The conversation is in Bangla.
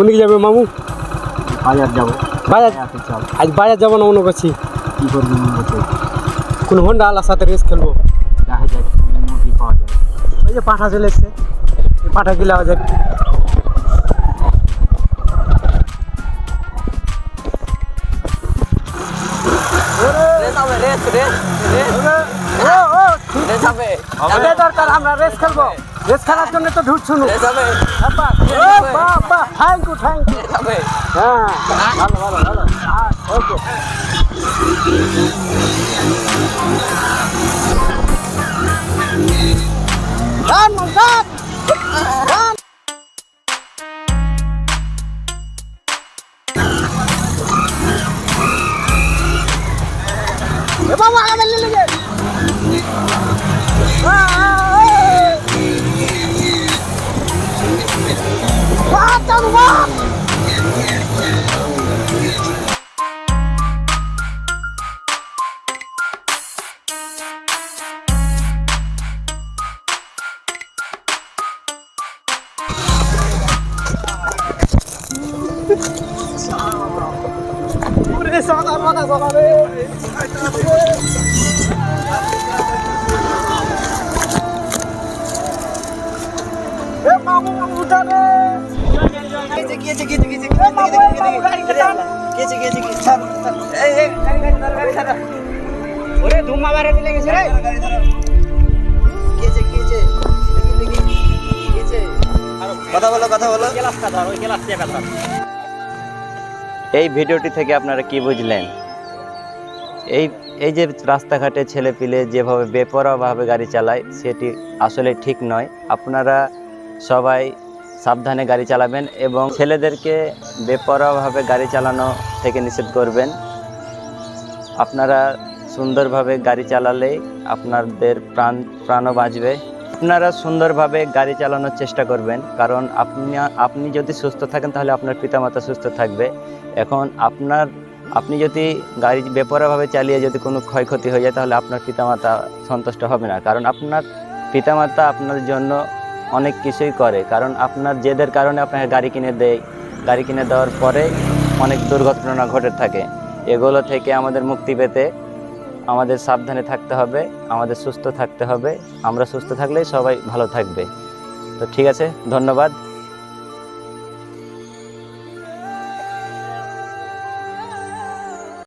কোনদিকে যাবে মামু বাজার যাব বাজার আজ বাজার যাব না মনে করছি কি করবি মনে করছে কোন হন্ডা আলার সাথে রেস খেলব দেখা যাক মুরগি পাওয়া যায় ওই যে পাঠা চলে এসছে এই পাঠা গিলা যাক আমাদের দরকার আমরা রেস খেলব রেস খেলার জন্য তো ঢুট শুনু থ্যাংক ইউ থ্যাংক ইউ হ্যাঁ ভালো ভালো ভালো ওকে রান রান রান এ বাবা volta, eu não volto! Por isso eu vou ওরে ধুমা গেছে রে কথা বলো কথা বলো এই ভিডিওটি থেকে আপনারা কি বুঝলেন এই এই যে রাস্তাঘাটে ছেলে পিলে যেভাবে বেপরোয়াভাবে গাড়ি চালায় সেটি আসলে ঠিক নয় আপনারা সবাই সাবধানে গাড়ি চালাবেন এবং ছেলেদেরকে বেপরোয়াভাবে গাড়ি চালানো থেকে নিষেধ করবেন। আপনারা সুন্দরভাবে গাড়ি চালালেই আপনাদের প্রাণ, প্রাণও বাঁচবে। আপনারা সুন্দরভাবে গাড়ি চালানোর চেষ্টা করবেন, কারণ আপনি আপনি যদি সুস্থ থাকেন তাহলে আপনার পিতামাতা সুস্থ থাকবে। এখন আপনার, আপনি যদি গাড়ি বেপরোয়াভাবে চালিয়ে যদি কোনো ক্ষয়ক্ষতি হয়ে যায় তাহলে আপনার পিতামাতা সন্তুষ্ট হবে না, কারণ আপনার পিতামাতা আপনার জন্য অনেক কিছুই করে, কারণ আপনার জেদের কারণে আপনাকে গাড়ি কিনে দেয়। গাড়ি কিনে দেওয়ার পরে অনেক দুর্ঘটনা ঘটে থাকে। এগুলো থেকে আমাদের মুক্তি পেতে আমাদের সাবধানে থাকতে হবে, আমাদের সুস্থ থাকতে হবে। আমরা সুস্থ থাকলেই সবাই ভালো থাকবে। তো ঠিক আছে, ধন্যবাদ।